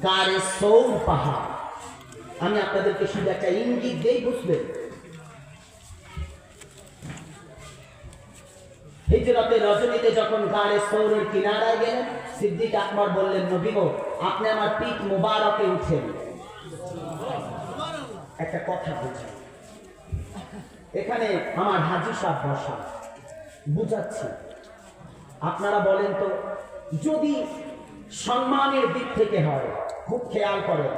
গাড়ে সৌর পাহাড়। আমি আপনাদেরকে শুধু একটা ইঙ্গিত দিয়েই বুঝবেন? হিজরতে রজনীতে যখন গাড়ে সৌরের কিনারায় গেলেন, সিদ্দিক আকবর বললেন, নবী গো, আপনি আমার পিঠ মুবারকে উঠেন। একটা কথা বলছি এখানে আমার হাজি সাহেব বসা। বুঝাচ্ছি। আপনারা বলেন তো, যদি সম্মানের দিক থেকে হয়। খুব খেয়াল করেন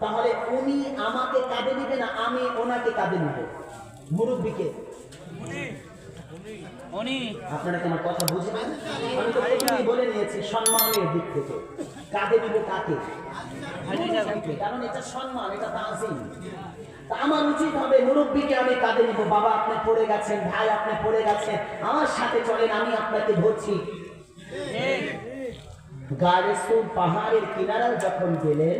তাহলে উনি আমাকে কাঁদে নিবে না আমি ওনাকে কাঁদে নিব? মুরব্বীকে? আপনারা কি আমার কথা বুঝবেন? আমি তো প্রথমেই বলে নিয়েছি সম্মানের দিক থেকে। কাঁদে নিব কাকে? কারণ এটা সম্মান এটা তাজিম। আমার উচিত হবে মুরব্বীকে আমি কাঁদে নিব। বাবা আপনি পড়ে গেছেন ভাই আপনি পড়ে গেছেন। আমার সাথে চলেন আমি আপনাকে ধরছি। গাড়েসুর পাহাড়ের কিনারায় যখন গেলেন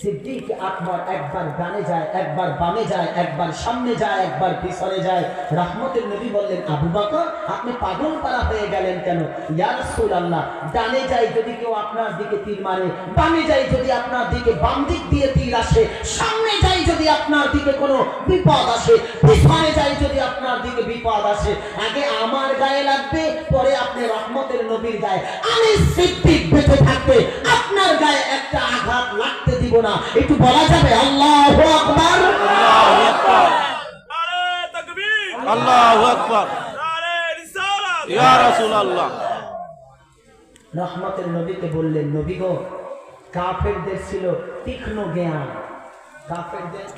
সিদ্দিক আকবর একবার ডানে যায়, একবার বামে যায়, একবার সামনে যায়, একবার পিছনে যায়। রহমতের নবী বললেন, আবু বকর, আপনি পাগল পারা হয়ে গেলেন কেন? ইয়া রাসূলুল্লাহ, ডানে যাই যদি কেউ আপনার দিকে তীর মারে, বামে যাই যদি আপনার দিকে বাম দিক দিয়ে তীর আসে, সামনে যাই যদি আপনার দিকে কোনো বিপদ আসে, পিছনে যাই যদি আপনার দিকে বিপদ আসে, আগে আমার গায়ে লাগবে, পরে আপনি রহমতের নবীর গায়ে। আমি সিদ্দিক বেঁচে থাকবে আপনার গায়ে একটা আঘাত লাগতে দিব না একটু বলা যাবে? আল্লাহ আকবার। নারে আকবার। ইয়া রাসূলুল্লাহ। রহমতের নবীকে বললেন নবী গো কাফেরদের ছিল তীক্ষ্ণ জ্ঞান। কাফেরদের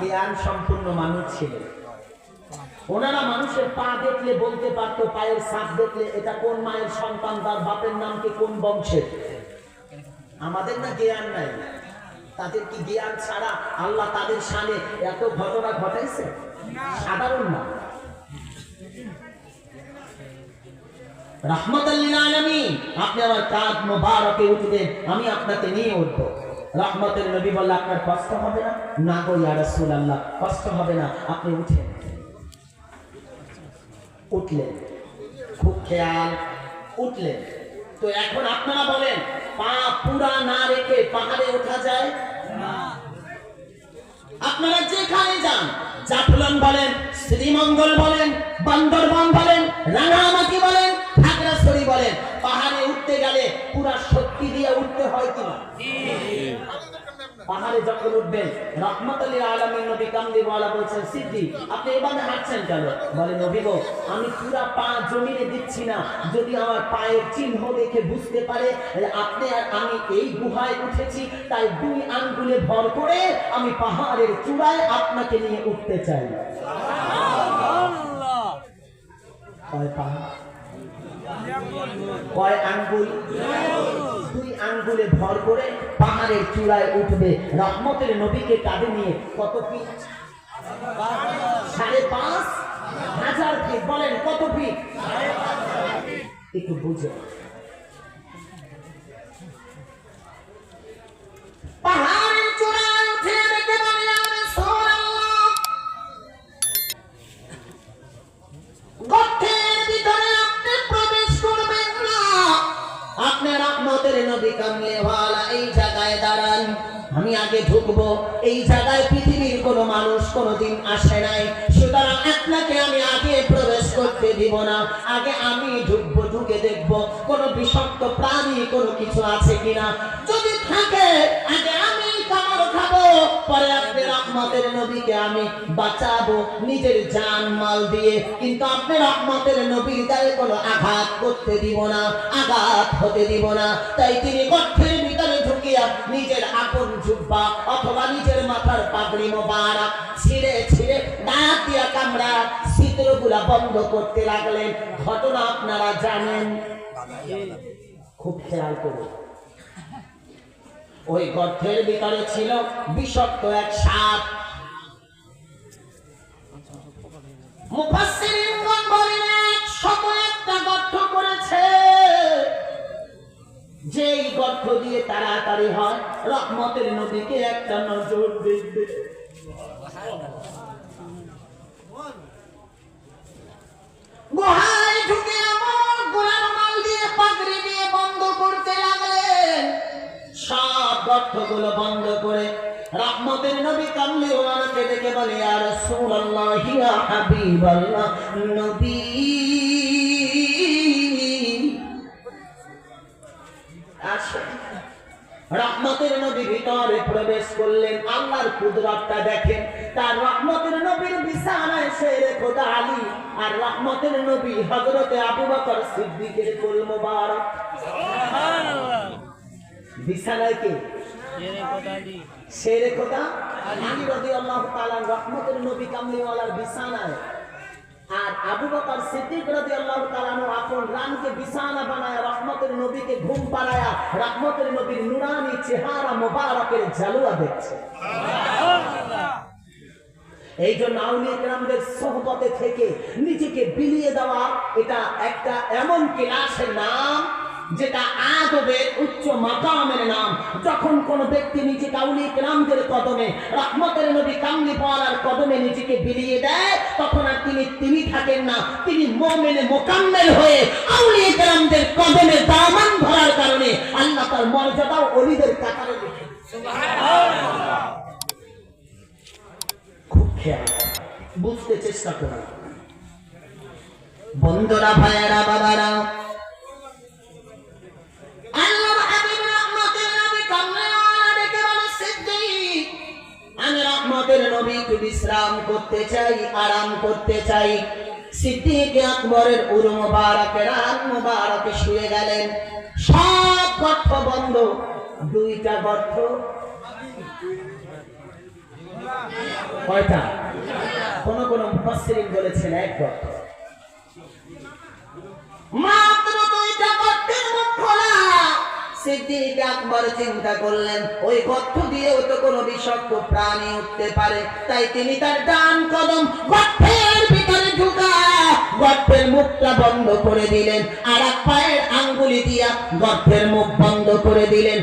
জ্ঞান সম্পূর্ণ মানুষ ছিল। ওনারা মানুষের পা দেখলে বলতে পারতো পায়ের সাপ দেখলে এটা কোন মায়ের সন্তান তার বাপের নাম কি কোন বংশের? আমাদের না জ্ঞান নাই? তাদের কি জ্ঞান ছাড়া আল্লাহ তাদের সামনে এত ঘটনা ঘটাইছে? সাধারণ না। আলামিন, আপনি আমার কাঁধ মোবারকে উঠবেন, আমি আপনাকে নিয়ে উঠব। রহমতের নবী বললে, আপনার কষ্ট হবে না? না গো ইয়া রাসূলুল্লাহ, কষ্ট হবে না, আপনি উঠেন। উঠলেন। খুব খেয়াল, উঠলেন। তো এখন আপনারা বলেন পা পুরা না রেখে পাহাড়ে ওঠা যায়? আপনারা যেখানে যান জাফলন বলেন, শ্রীমঙ্গল বলেন, বান্দরবান বলেন, রাঙামাটি বলেন, খাগড়াছড়ি বলেন, পাহাড়ে উঠতে গেলে পুরা শক্তি দিয়ে উঠতে হয় কিনা? পাহাড়ে যখন উঠবেন রহমত আলী আলমীর নবী কামদিওয়ালা বলছেন সিদ্ধি আপনি এভাবে হাঁটছেন কেন? বলে নবী গো আমি পুরা পা জমিনে দিচ্ছি না। যদি আমার পায়ের চিহ্ন দেখে বুঝতে পারে আপনি আর আমি এই গুহায় উঠেছি তাই দুই আঙ্গুলে ভর করে আমি পাহাড়ের চূড়ায় আপনাকে নিয়ে উঠতে চাই। কয় আঙ্গুল। আঙ্গুলে ভর করে পাহাড়ের চূড়ায় উঠবে। রহমতের নবীকে কাঁধে নিয়ে কত কি সাড়ে পাঁচ? হাজার ফিট। বলেন, কত কি একটু বুঝে। পাহাড়ের আমি ঢুকবো, এই জায়গায় পৃথিবীর কোনো মানুষ কোনোদিন আসে নাই। সুতরাং আপনাকে আমি আগে প্রবেশ করতে দিব না। আগে আমি ঢুকবো, ঢুকে দেখব কোনো বিষাক্ত প্রাণী কোনো কিছু আছে কিনা। যদি থাকে, আগে আমি পরে আপনি রহমতের নবীকে আমি বাঁচাবো, নিজের জান, মাল দিয়ে। কিন্তু আপনি কোনো আঘাত করতে দিব না, আঘাত হতে দিব না। তাই তিনি ভিতরে ঢুকিয়া নিজের আপন অথবা নিজের মাথার পাগড়ি মোবারক ছিঁড়ে ছিঁড়ে দিয়া কামড়া বন্ধ করতে লাগলেন। ঘটনা আপনারা জানেন। খুব খেয়াল করুন। ওই গর্তের ভিতরে ছিল বিষক্ত এক সাপ। যে গর্ত দিয়ে তাড়াতাড়ি হয়, রহমতের নদীকে একটা নজর দেখবে। দিয়ে বন্ধ করে রহমতের নবী কামলি ওনাকে ডেকে বলে আর রাসূলুল্লাহ ইয়া হাবিবাল্লাহ নবী। আসেন রহমতের নবী ভিতরে প্রবেশ করলেন আল্লাহর কুদরতটা দেখেন। তার রহমতের নবীর বিছানায় শেরে খোদা আলী আর রহমতের নবী হযরতে আবু বকর সিদ্দিকের কুল মুবারক। বিছানায় কে? আর বানায় ঘুম চেহারা মোবারকের দেখছে। এই জন্য আউলিয়া কেরামদের সোহবতে থেকে নিজেকে বিলিয়ে দেওয়া এটা একটা এমন ক্লাসের নাম যেটা আদবের উচ্চ মাকামের নাম। যখন কোন ব্যক্তি নিজেকে আউলিয়া কেরামদের কদমে, রহমতের নবী কামলি পাওয়ার কদমে নিজেকে বিলিয়ে দেয়, তখন আর তিনি তিনি থাকেন না। তিনি মোমেনে, মোকাম্মেল হয়ে আউলিয়া কেরামদের কদমে দামান ধরার কারণে আল্লাহ তার মর্যাদাও অলিদের কাতারে খুব খেয়াল। বুঝতে চেষ্টা করো বন্ধুরা, ভাইয়েরা, বাবারা নবীকে বিশ্রাম করতে চাই, আরাম করতে চাই। সিদ্দিক আকবরের উরু মোবারকে, রাত মোবারকে শুয়ে গেলেন। সব গর্ত বন্ধ, দুইটা গর্ত। কয়টা? কোন কোন মুফাসসিরিন বলেছেন, এক গর্ত। মাত্র সিদ্দিক আকবর চিন্তা করলেন, ওই দিয়েও তো কোনো বিষক্ত প্রাণী উঠতে পারে। তাই তিনি তার ডান কদম গর্তের ভিতরে ঢুকা গর্তের মুখটা বন্ধ করে দিলেন, আর এক পায়ের আঙ্গুলি দিয়া গর্তের মুখ বন্ধ করে দিলেন।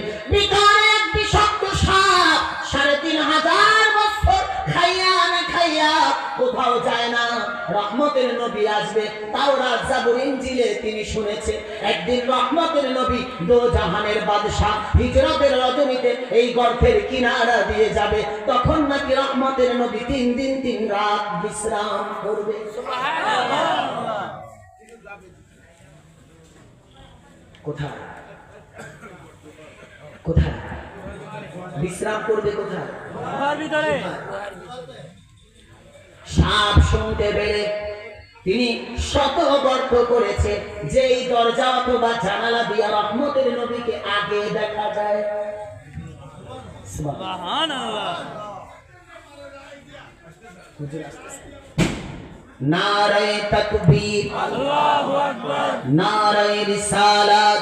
রহমতের নবী আসবে। তাও রাজাবুর ইঞ্জিলে তিনি শুনেছে একদিন রহমতের নবী দো জাহানের বাদশাহ হিজরতের রজনীতে এই গর্তের কিনারা দিয়ে যাবে। তখন নাকি রহমতের নবী তিন দিন তিন রাত বিশ্রাম করবে। কোথায়? কোথায়? বিশ্রাম করবে কোথায়? সাপ শুনতে পেরে তিনি শত গর্ত করেছে। যেই দরজা অথবা জানালা দিয়া রহমতের নবীকে আগে দেখা যায়। নারায় তকবীর। নারায় রিসালাত।